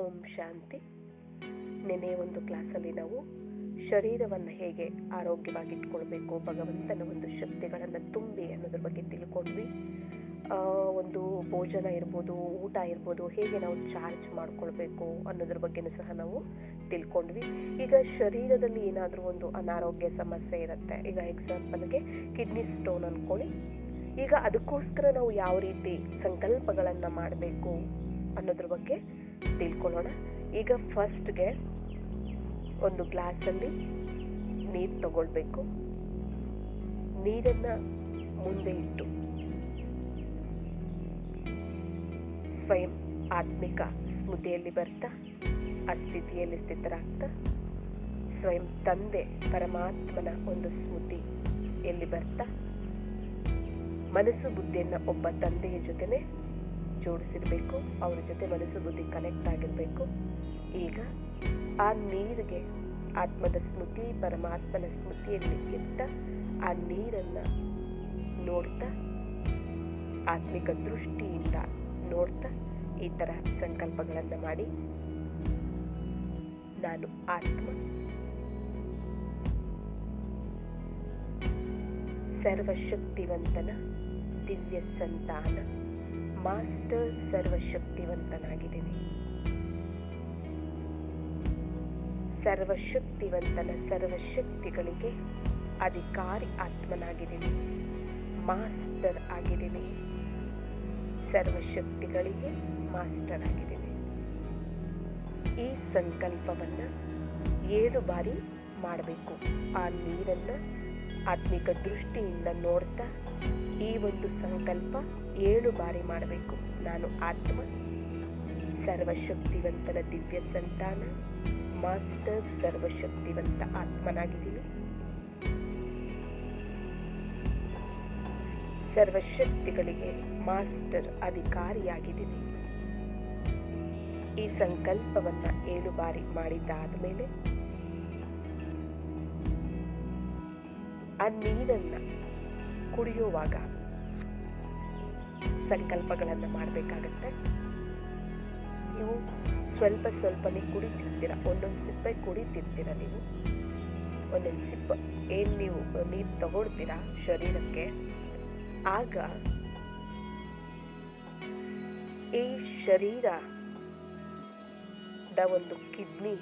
ಓಂ ಶಾಂತಿ. ನಿನ್ನೆ ಒಂದು ಕ್ಲಾಸಲ್ಲಿ ನಾವು ಶರೀರವನ್ನು ಹೇಗೆ ಆರೋಗ್ಯವಾಗಿ ಇಟ್ಕೊಳ್ಬೇಕು ಭಗವಂತನ ಒಂದು ಶಕ್ತಿಗಳನ್ನು ತುಂಬಿ ಅನ್ನೋದ್ರ ಬಗ್ಗೆ ತಿಳ್ಕೊಂಡ್ವಿ. ಒಂದು ಭೋಜನ ಇರ್ಬೋದು, ಊಟ ಇರ್ಬೋದು, ಹೇಗೆ ನಾವು ಚಾರ್ಜ್ ಮಾಡ್ಕೊಳ್ಬೇಕು ಅನ್ನೋದ್ರ ಬಗ್ಗೆನೂ ಸಹ ನಾವು ತಿಳ್ಕೊಂಡ್ವಿ. ಈಗ ಶರೀರದಲ್ಲಿ ಏನಾದರೂ ಒಂದು ಅನಾರೋಗ್ಯ ಸಮಸ್ಯೆ ಇರುತ್ತೆ, ಈಗ ಎಕ್ಸಾಂಪಲ್ಗೆ ಕಿಡ್ನಿ ಸ್ಟೋನ್ ಅನ್ಕೊಳ್ಳಿ. ಈಗ ಅದಕ್ಕೋಸ್ಕರ ನಾವು ಯಾವ ರೀತಿ ಸಂಕಲ್ಪಗಳನ್ನು ಮಾಡಬೇಕು ಅನ್ನೋದ್ರ ಬಗ್ಗೆ ತಿಳ್ಕೊಳ್ಳೋಣ. ಈಗ ಫಸ್ಟ್ಗೆ ಒಂದು ಗ್ಲಾಸಲ್ಲಿ ನೀರು ತಗೊಳ್ಬೇಕು. ನೀರನ್ನು ಮುಂದೆ ಇಟ್ಟು ಸ್ವಯಂ ಆತ್ಮಿಕ ಸ್ಮೃತಿಯಲ್ಲಿ ಬರ್ತಾ ಆ ಸ್ಥಿತಿಯಲ್ಲಿ ಸ್ಥಿತರಾಗ್ತಾ, ಸ್ವಯಂ ತಂದೆ ಪರಮಾತ್ಮನ ಒಂದು ಸ್ಮೃತಿ ಎಲ್ಲಿ ಬರ್ತಾ, ಮನಸ್ಸು ಬುದ್ಧಿಯನ್ನು ಒಬ್ಬ ತಂದೆಯ ಜೊತೆನೆ ಜೋಡಿಸಿರ್ಬೇಕು, ಅವ್ರ ಜೊತೆ ಮನಸ್ಸು ಬುದ್ಧಿ ಕನೆಕ್ಟ್ ಆಗಿರಬೇಕು. ಈಗ ಆ ನೀರಿಗೆ ಆತ್ಮದ ಸ್ಮೃತಿ, ಪರಮಾತ್ಮನ ಸ್ಮೃತಿಯಲ್ಲಿ ಇಟ್ಟ ಆ ನೀರನ್ನ ನೋಡ್ತಾ, ಆತ್ಮಿಕ ದೃಷ್ಟಿಯಿಂದ ನೋಡ್ತಾ ಈ ಥರ ಸಂಕಲ್ಪಗಳನ್ನು ಮಾಡಿ. ನಾನು ಆತ್ಮ. ಸರ್ವಶಕ್ತಿವಂತನ ದಿವ್ಯ ಸಂತಾನ. ಮಾಸ್ಟರ್ ಸರ್ವಶಕ್ತಿವಂತನಾಗಿದ್ದೀನಿ. ಸರ್ವಶಕ್ತಿವಂತನ ಸರ್ವಶಕ್ತಿಗಳಿಗೆ ಅಧಿಕಾರಿ ಆತ್ಮನಾಗಿದ್ದೀನಿ. ಮಾಸ್ಟರ್ ಆಗಿದ್ದೀನಿ. ಸರ್ವಶಕ್ತಿಗಳಿಗೆ ಮಾಸ್ಟರ್ ಆಗಿದ್ದೀನಿ ಈ ಸಂಕಲ್ಪವನ್ನು ಏಳು ಬಾರಿ ಮಾಡಬೇಕು. ಆ ನೀರನ್ನು ಆತ್ಮಿಕ ದೃಷ್ಟಿಯಿಂದ ನೋಡ್ತಾ ಈ ಒಂದು ಸಂಕಲ್ಪ ಏಳು ಬಾರಿ ಮಾಡಬೇಕು. ನಾನು ಆತ್ಮ, ಸರ್ವಶಕ್ತಿವಂತನ ದಿವ್ಯ ಸಂತಾನ, ಮಾಸ್ಟರ್ ಸರ್ವಶಕ್ತಿವಂತ ಆತ್ಮನಾಗಿದ್ದೀನಿ. ಸರ್ವಶಕ್ತಿಗಳಿಗೆ ಮಾಸ್ಟರ್ ಅಧಿಕಾರಿಯಾಗಿದ್ದೀನಿ. ಈ ಸಂಕಲ್ಪವನ್ನು ಏಳು ಬಾರಿ ಮಾಡಿದ್ದಾದ ಮೇಲೆ ಆ ನೀರನ್ನು ಕುಡಿಯುವಾಗ ಸಂಕಲ್ಪಗಳನ್ನ ಮಾಡಬೇಕಾಗತ್ತೆ. ನೀವು ಸ್ವಲ್ಪ ಸ್ವಲ್ಪನೇ ಕುಡಿತಿರ್ತೀರ ಒಂದೊಂದು ಸಿಪ್ಪೆ ಕುಡಿತಿರ್ತೀರ ನೀವು? ಒಂದೊಂದು ಸಿಪ್ಪ, ಏನು ನೀವು, ನೀರು ತಗೊಳ್ತೀರಾ ಶರೀರಕ್ಕೆ? ಆಗ ಈ ಶರೀರ ಒಂದು ಕಿಡ್ನಿ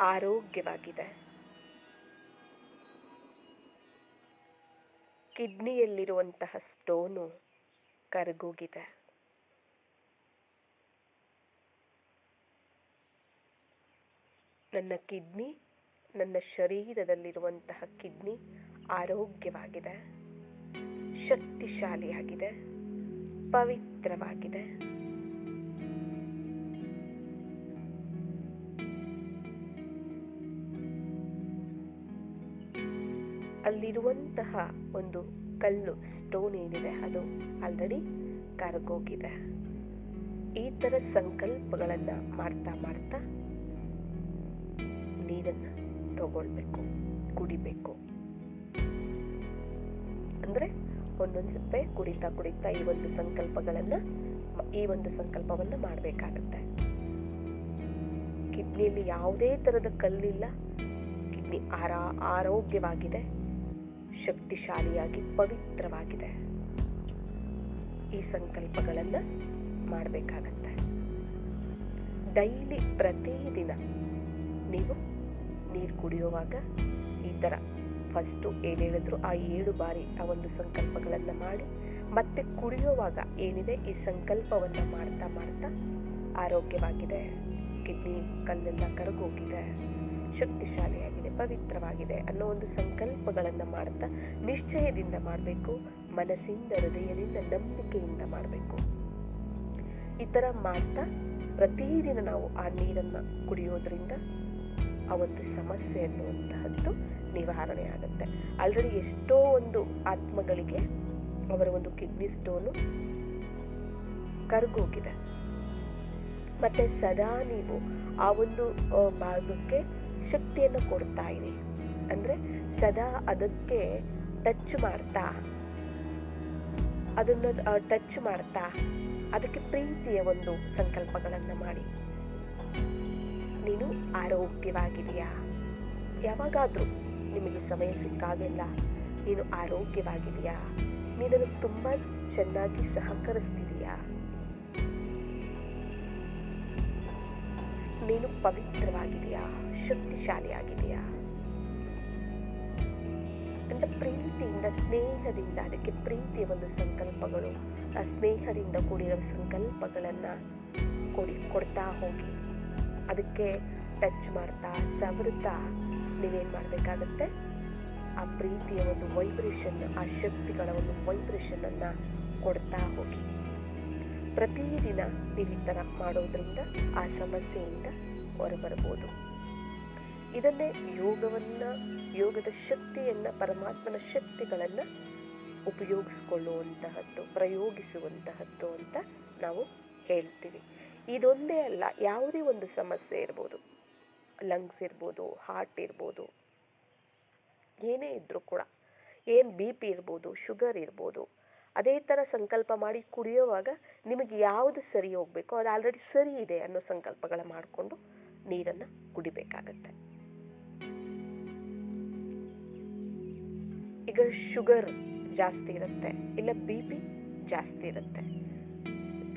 ಆರೋಗ್ಯವಾಗಿದೆ. ಕಿಡ್ನಿಯಲ್ಲಿರುವಂತಹ ಸ್ಟೋನು ಕರಗೋಗಿದೆ. ನನ್ನ ಕಿಡ್ನಿ ನನ್ನ ಶರೀರದಲ್ಲಿರುವಂತಹ ಕಿಡ್ನಿ ಆರೋಗ್ಯವಾಗಿದೆ ಶಕ್ತಿಶಾಲಿಯಾಗಿದೆ ಪವಿತ್ರವಾಗಿದೆ. ಅಲ್ಲಿರುವಂತಹ ಒಂದು ಕಲ್ಲು ಸ್ಟೋನ್ ಏನಿದೆ ಅದು ಆಲ್ರೆಡಿ ಕರಗೋಗಿದೆ. ಈ ತರ ಸಂಕಲ್ಪಗಳನ್ನ ಮಾಡ್ತಾ ಮಾಡ್ತಾ ನೀರನ್ನ ತಗೊಳ್ಬೇಕು, ಕುಡಿಬೇಕು. ಅಂದ್ರೆ ಒಂದೊಂದು ಸಪ್ಪೆ ಕುಡಿತಾ ಕುಡಿತಾ ಈ ಒಂದು ಸಂಕಲ್ಪಗಳನ್ನ ಈ ಒಂದು ಸಂಕಲ್ಪವನ್ನ ಮಾಡಬೇಕಾಗತ್ತೆ. ಕಿಡ್ನಿಯಲ್ಲಿ ಯಾವುದೇ ತರದ ಕಲ್ಲಿಲ್ಲ. ಕಿಡ್ನಿ ಆರಾ, ಆರೋಗ್ಯವಾಗಿದೆ. ಶಕ್ತಿಶಾಲಿಯಾಗಿ, ಪವಿತ್ರವಾಗಿದೆ. ಈ ಸಂಕಲ್ಪಗಳನ್ನ ಮಾಡಬೇಕಾಗತ್ತೆ. ಡೈಲಿ ಪ್ರತಿದಿನ ನೀವು ನೀರು ಕುಡಿಯುವಾಗ ಈ ಥರ ಫಸ್ಟು ಏನ್ ಹೇಳಿದ್ರು ಆ ಏಳು ಬಾರಿ ಆ ಒಂದು ಸಂಕಲ್ಪಗಳನ್ನು ಮಾಡಿ, ಮತ್ತೆ ಕುಡಿಯುವಾಗ ಏನಿದೆ ಈ ಸಂಕಲ್ಪವನ್ನು ಮಾಡ್ತಾ ಮಾಡ್ತಾ ಆರೋಗ್ಯವಾಗಿದೆ. ಕಿಡ್ನಿ ಕಲ್ಲೆಲ್ಲ ಕರಗೋಗಿದೆ. ಶಕ್ತಿಶಾಲಿಯಾಗಿದೆ, ಪವಿತ್ರವಾಗಿದೆ ಅನ್ನೋ ಒಂದು ಸಂಕಲ್ಪಗಳನ್ನು ಮಾಡ್ತಾ ನಿಶ್ಚಯದಿಂದ ಮಾಡಬೇಕು, ಮನಸ್ಸಿಂದ, ಹೃದಯದಿಂದ, ನಂಬಿಕೆಯಿಂದ ಮಾಡಬೇಕು. ಈ ಥರ ಮಾಡ್ತಾ ಪ್ರತಿದಿನ ನಾವು ಆ ನೀರನ್ನು ಕುಡಿಯೋದ್ರಿಂದ ಆ ಒಂದು ಸಮಸ್ಯೆ ಅನ್ನುವಂತಹದ್ದು ನಿವಾರಣೆ ಆಗುತ್ತೆ. ಆಲ್ರೆಡಿ ಎಷ್ಟೋ ಒಂದು ಆತ್ಮಗಳಿಗೆ ಅವರ ಒಂದು ಕಿಡ್ನಿ ಸ್ಟೋನು ಕರ್ಗೋಗಿದೆ. ಮತ್ತೆ ಸದಾ ನೀವು ಆ ಒಂದು ಭಾಗಕ್ಕೆ ಶಕ್ತಿಯನ್ನು ಕೊಡ್ತಾ ಇದೆ. ಅಂದ್ರೆ ಸದಾ ಅದಕ್ಕೆ ಟಚ್ ಮಾಡ್ತಾ, ಅದನ್ನ ಟಚ್ ಮಾಡ್ತಾ, ಅದಕ್ಕೆ ಪ್ರೀತಿಯ ಒಂದು ಸಂಕಲ್ಪಗಳನ್ನು ಮಾಡಿ. ನೀನು ಆರೋಗ್ಯವಾಗಿದೆಯಾ ಯಾವಾಗಾದರೂ ನಿಮಗೆ ಸಮಯ ಸಿಕ್ಕಾಗೆಲ್ಲ ನೀನು ಆರೋಗ್ಯವಾಗಿದೆಯಾ ನೀನನ್ನು ತುಂಬಾ ಚೆನ್ನಾಗಿ ಸಹಕರಿಸ್ತಿದೀಯಾ ನೀನು ಪವಿತ್ರವಾಗಿದೆಯಾ ಶಕ್ತಿಶಾಲಿಯಾಗಿದೆಯಾ? ಅಂತ ಪ್ರೀತಿಯಿಂದ, ಸ್ನೇಹದಿಂದ, ಅದಕ್ಕೆ ಪ್ರೀತಿಯ ಒಂದು ಸಂಕಲ್ಪಗಳು, ಆ ಸ್ನೇಹದಿಂದ ಕೂಡಿರೋ ಸಂಕಲ್ಪಗಳನ್ನ ಕೊಡಿ, ಕೊಡ್ತಾ ಹೋಗಿ. ಅದಕ್ಕೆ ಟಚ್ ಮಾಡ್ತಾ ಸವರ್ತಾ ನೀವೇನ್ ಮಾಡಬೇಕಾಗತ್ತೆ? ಆ ಪ್ರೀತಿಯ ಒಂದು ವೈಬ್ರೇಷನ್ ಆ ಶಕ್ತಿಗಳ ಒಂದು ವೈಬ್ರೇಷನ್ ಅನ್ನ ಕೊಡ್ತಾ ಹೋಗಿ. ಪ್ರತಿದಿನ ನೀವು ಈ ಥರ ಮಾಡೋದ್ರಿಂದ ಆ ಸಮಸ್ಯೆಯಿಂದ ಹೊರಬರಬಹುದು. ಇದನ್ನೇ ಯೋಗವನ್ನ, ಯೋಗದ ಶಕ್ತಿಯನ್ನ, ಪರಮಾತ್ಮನ ಶಕ್ತಿಗಳನ್ನ ಉಪಯೋಗಿಸ್ಕೊಳ್ಳುವಂತಹದ್ದು, ಪ್ರಯೋಗಿಸುವಂತಹದ್ದು ಅಂತ ನಾವು ಹೇಳ್ತೀವಿ. ಇದೊಂದೇ ಅಲ್ಲ, ಯಾವುದೇ ಒಂದು ಸಮಸ್ಯೆ ಇರ್ಬೋದು ಲಂಗ್ಸ್ ಇರ್ಬೋದು ಹಾರ್ಟ್ ಇರ್ಬೋದು, ಏನೇ ಇದ್ರೂ ಕೂಡ, ಏನು ಬಿ ಪಿ ಇರ್ಬೋದು ಶುಗರ್ ಇರ್ಬೋದು, ಅದೇ ಥರ ಸಂಕಲ್ಪ ಮಾಡಿ ಕುಡಿಯುವಾಗ ನಿಮಗೆ ಯಾವುದು ಸರಿ ಹೋಗ್ಬೇಕು ಅದು ಆಲ್ರೆಡಿ ಸರಿ ಇದೆ ಅನ್ನೋ ಸಂಕಲ್ಪಗಳ ಮಾಡಿಕೊಂಡು ನೀರನ್ನು ಕುಡಿಬೇಕಾಗತ್ತೆ. ಈಗ ಶುಗರ್ ಜಾಸ್ತಿ ಇರುತ್ತೆ, ಇಲ್ಲ ಬಿ ಪಿ ಜಾಸ್ತಿ ಇರುತ್ತೆ.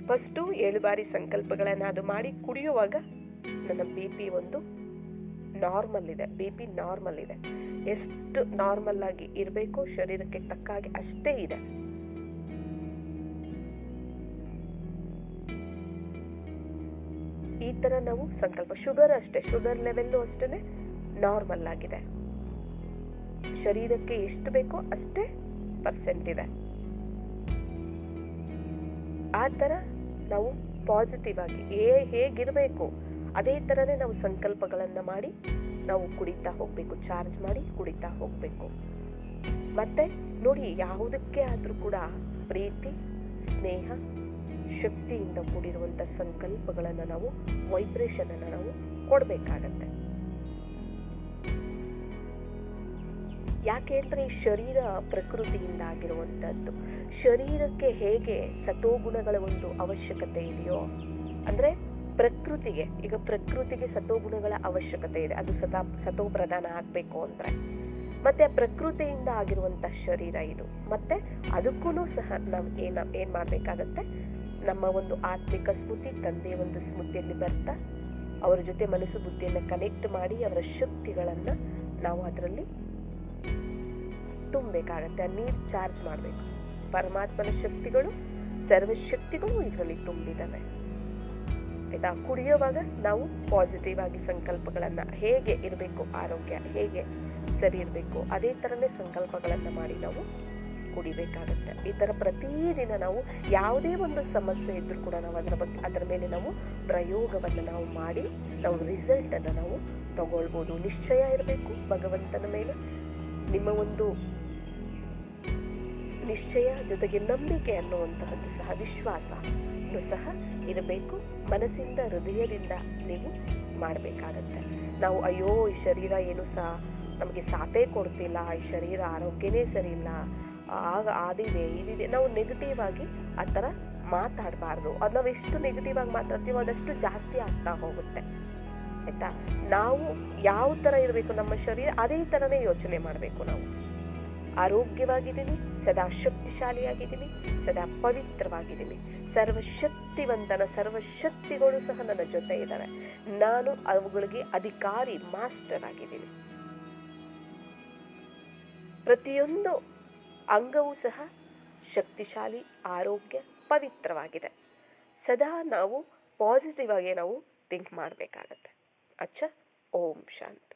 ಫಸ್ಟು ಏಳು ಬಾರಿ ಸಂಕಲ್ಪಗಳನ್ನ ಅದು ಮಾಡಿ ಕುಡಿಯುವಾಗ ನನ್ನ ಬಿ ಪಿ ಒಂದು ನಾರ್ಮಲ್ ಇದೆ ಬಿ ಪಿ ನಾರ್ಮಲ್ ಇದೆ. ಎಷ್ಟು ನಾರ್ಮಲ್ ಆಗಿ ಇರಬೇಕು ಶರೀರಕ್ಕೆ ತಕ್ಕ ಹಾಗೆ ಅಷ್ಟೇ ಇದೆ. ಈ ತರ ನಾವು ಸಂಕಲ್ಪ ಶುಗರ್ ಅಷ್ಟೇ ಶುಗರ್ ಲೆವೆಲ್ಲು ಅಷ್ಟೇ ನಾರ್ಮಲ್ ಆಗಿದೆ. ಶರೀರಕ್ಕೆ ಎಷ್ಟು ಬೇಕೋ ಅಷ್ಟೇ ಪರ್ಸೆಂಟ್ ಇದೆ. ಆ ಥರ ನಾವು ಪಾಸಿಟಿವ್ ಆಗಿ ಏ ಹೇಗಿರಬೇಕು, ಅದೇ ಥರನೇ ನಾವು ಸಂಕಲ್ಪಗಳನ್ನು ಮಾಡಿ ನಾವು ಕುಡಿತಾ ಹೋಗಬೇಕು ಚಾರ್ಜ್ ಮಾಡಿ ಕುಡಿತಾ ಹೋಗಬೇಕು. ಮತ್ತೆ ನೋಡಿ ಯಾವುದಕ್ಕೆ ಆದರೂ ಕೂಡ ಪ್ರೀತಿ, ಸ್ನೇಹ, ಶಕ್ತಿಯಿಂದ ಕೂಡಿರುವಂಥ ಸಂಕಲ್ಪಗಳನ್ನು ನಾವು ವೈಬ್ರೇಷನ್ ಅನ್ನ ನಾವು ಕೊಡ್ಬೇಕಾಗತ್ತೆ. ಯಾಕೆ ಅಂದರೆ ಶರೀರ ಪ್ರಕೃತಿಯಿಂದ ಆಗಿರುವಂಥದ್ದು ಶರೀರಕ್ಕೆ ಹೇಗೆ ಸತೋಗುಣಗಳ ಒಂದು ಅವಶ್ಯಕತೆ ಇದೆಯೋ, ಅಂದರೆ ಪ್ರಕೃತಿಗೆ, ಈಗ ಪ್ರಕೃತಿಗೆ ಸತೋಗುಣಗಳ ಅವಶ್ಯಕತೆ ಇದೆ. ಅದು ಸತಾ ಸತೋ ಪ್ರಧಾನ ಆಗಬೇಕು ಅಂದ್ರೆ. ಮತ್ತೆ ಪ್ರಕೃತಿಯಿಂದ ಆಗಿರುವಂತ ಶರೀರ ಇದು. ಮತ್ತೆ ಅದಕ್ಕೂ ಸಹ ನಾವು ಏನ, ಏನ್ ಮಾಡ್ಬೇಕಾಗತ್ತೆ? ನಮ್ಮ ಒಂದು ಆತ್ಮಿಕ ಸ್ಮೃತಿ ತಂದೆಯ ಒಂದು ಸ್ಮೃತಿಯಲ್ಲಿ ಬರ್ತಾ, ಅವರ ಜೊತೆ ಮನಸ್ಸು ಬುದ್ಧಿಯನ್ನ ಕನೆಕ್ಟ್ ಮಾಡಿ, ಅವರ ಶಕ್ತಿಗಳನ್ನ ನಾವು ಅದರಲ್ಲಿ ತುಂಬಬೇಕಾಗತ್ತೆ ನೀರು ಚಾರ್ಜ್ ಮಾಡಬೇಕು. ಪರಮಾತ್ಮನ ಶಕ್ತಿಗಳು ಸರ್ವಶಕ್ತಿಗಳು ಇದರಲ್ಲಿ ತುಂಬಿದ್ದಾವೆ. ಆಯ್ತಾ? ಕುಡಿಯುವಾಗ ನಾವು ಪಾಸಿಟಿವ್ ಆಗಿ ಸಂಕಲ್ಪಗಳನ್ನ ಹೇಗೆ ಇರಬೇಕು, ಆರೋಗ್ಯ ಹೇಗೆ ಸರಿ ಇರಬೇಕು, ಅದೇ ಥರನೇ ಸಂಕಲ್ಪಗಳನ್ನು ಮಾಡಿ ನಾವು ಕುಡಿಬೇಕಾಗುತ್ತೆ. ಈ ಥರ ಪ್ರತಿದಿನ ನಾವು ಯಾವುದೇ ಒಂದು ಸಮಸ್ಯೆ ಇದ್ರೂ ಕೂಡ ನಾವು ಅದರ ಬಗ್ಗೆ, ಅದರ ಮೇಲೆ ನಾವು ಪ್ರಯೋಗವನ್ನು ನಾವು ಮಾಡಿ, ನಾವು ರಿಸಲ್ಟ್ ಅನ್ನ ನಾವು ತಗೊಳ್ಬೋದು. ನಿಶ್ಚಯ ಇರಬೇಕು ಭಗವಂತನ ಮೇಲೆ. ನಿಮ್ಮ ಒಂದು ನಿಶ್ಚಯ ಜೊತೆಗೆ ನಂಬಿಕೆ ಅನ್ನುವಂತಹದ್ದು ಸಹ ವಿಶ್ವಾಸ ಸಹ ಇರಬೇಕು. ಮನಸ್ಸಿಂದ, ಹೃದಯದಿಂದ ನೀವು ಮಾಡಬೇಕಾಗತ್ತೆ. ನಾವು, ಅಯ್ಯೋ, ಈ ಶರೀರ ಏನು ಸಹ ನಮಗೆ ಸಾಥೇ ಕೊಡ್ತಿಲ್ಲ, ಈ ಶರೀರ ಆರೋಗ್ಯನೇ ಸರಿ ಇಲ್ಲ ಆಗ ಆದಿದೆ, ಇದಿದೆ. ನಾವು ನೆಗೆಟಿವ್ ಆಗಿ ಆ ಥರ ಮಾತಾಡಬಾರ್ದು. ಅದು ನಾವು ಎಷ್ಟು ನೆಗೆಟಿವ್ ಆಗಿ ಮಾತಾಡ್ತೀವೋ ಅದಷ್ಟು ಜಾಸ್ತಿ ಆಗ್ತಾ ಹೋಗುತ್ತೆ. ಆಯ್ತಾ? ನಾವು ಯಾವ ಥರ ಇರಬೇಕು ನಮ್ಮ ಶರೀರ, ಅದೇ ಥರನೇ ಯೋಚನೆ ಮಾಡಬೇಕು ನಾವು. ಆರೋಗ್ಯವಾಗಿದ್ದೀನಿ ಸದಾ ಶಕ್ತಿಶಾಲಿಯಾಗಿದ್ದೀನಿ, ಸದಾ ಪವಿತ್ರವಾಗಿದ್ದೀನಿ. ಸರ್ವಶಕ್ತಿವಂತನ ಸರ್ವಶಕ್ತಿಗಳು ಸಹ ನನ್ನ ಜೊತೆ ಇದ್ದಾವೆ ನಾನು ಅವುಗಳಿಗೆ ಅಧಿಕಾರಿ, ಮಾಸ್ಟರ್ ಆಗಿದ್ದೀನಿ. ಪ್ರತಿಯೊಂದು ಅಂಗವೂ ಸಹ ಶಕ್ತಿಶಾಲಿ, ಆರೋಗ್ಯ, ಪವಿತ್ರವಾಗಿದೆ. ಸದಾ ನಾವು ಪಾಸಿಟಿವ್ ಆಗಿ ನಾವು ಥಿಂಕ್ ಮಾಡಬೇಕಾಗತ್ತೆ. ಅಚ್ಚ, ಓಂ ಶಾಂತಿ.